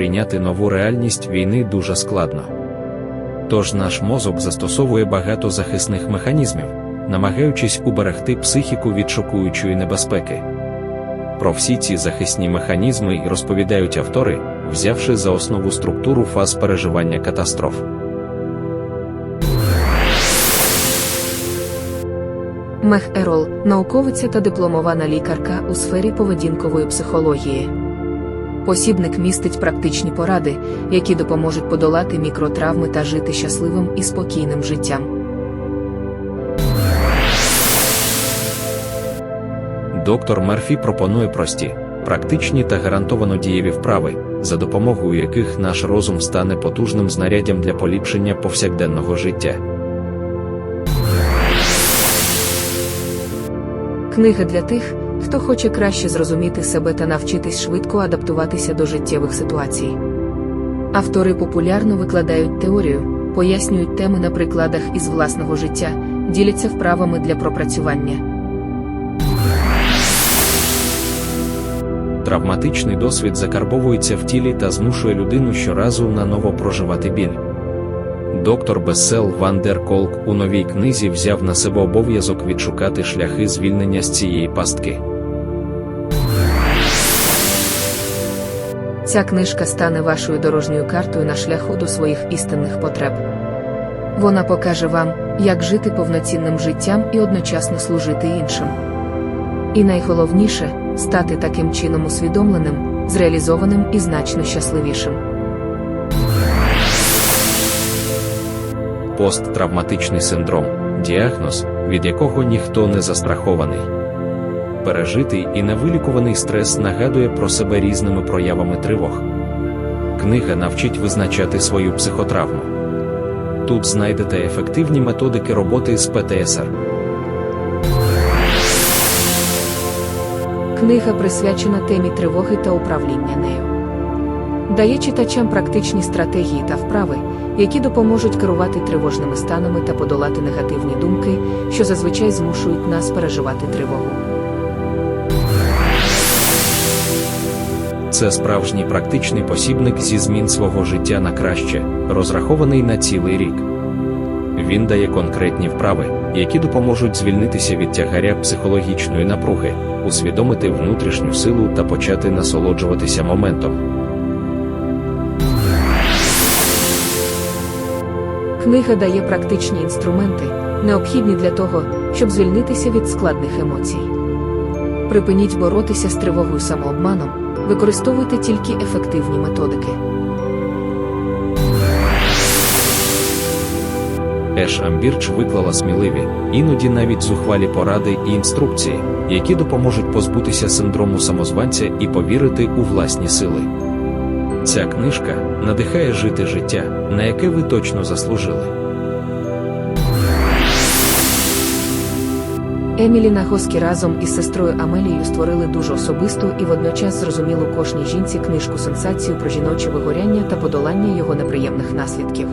прийняти нову реальність війни дуже складно. Тож наш мозок застосовує багато захисних механізмів, намагаючись уберегти психіку від шокуючої небезпеки. Про всі ці захисні механізми й розповідають автори, взявши за основу структуру фаз переживання катастроф. Мех Ерол, науковиця та дипломована лікарка у сфері поведінкової психології. Посібник містить практичні поради, які допоможуть подолати мікротравми та жити щасливим і спокійним життям. Доктор Мерфі пропонує прості, практичні та гарантовано дієві вправи, за допомогою яких наш розум стане потужним знаряддям для поліпшення повсякденного життя. Книга для тих, хто хоче краще зрозуміти себе та навчитись швидко адаптуватися до життєвих ситуацій. Автори популярно викладають теорію, пояснюють теми на прикладах із власного життя, діляться вправами для пропрацювання. Травматичний досвід закарбовується в тілі та змушує людину щоразу наново проживати біль. Доктор Бессел Ван дер Колк у новій книзі взяв на себе обов'язок відшукати шляхи звільнення з цієї пастки. Ця книжка стане вашою дорожньою картою на шляху до своїх істинних потреб. Вона покаже вам, як жити повноцінним життям і одночасно служити іншим. І найголовніше стати таким чином усвідомленим, зреалізованим і значно щасливішим. Посттравматичний синдром діагноз, від якого ніхто не застрахований. Пережитий і невилікуваний стрес нагадує про себе різними проявами тривог. Книга навчить визначати свою психотравму. Тут знайдете ефективні методики роботи з ПТСР. Книга присвячена темі тривоги та управління нею. Дає читачам практичні стратегії та вправи, які допоможуть керувати тривожними станами та подолати негативні думки, що зазвичай змушують нас переживати тривогу. Це справжній практичний посібник зі змін свого життя на краще, розрахований на цілий рік. Він дає конкретні вправи, які допоможуть звільнитися від тягаря психологічної напруги, усвідомити внутрішню силу та почати насолоджуватися моментом. Книга дає практичні інструменти, необхідні для того, щоб звільнитися від складних емоцій. Припиніть боротися з тривогою самообманом, використовуйте тільки ефективні методики. Еш Амбірч виклала сміливі, іноді навіть зухвалі поради і інструкції, які допоможуть позбутися синдрому самозванця і повірити у власні сили. Ця книжка надихає жити життя, на яке ви точно заслужили. Емілі Нагоскі разом із сестрою Амелією створили дуже особисту і водночас зрозумілу кожній жінці книжку сенсацію про жіноче вигоряння та подолання його неприємних наслідків.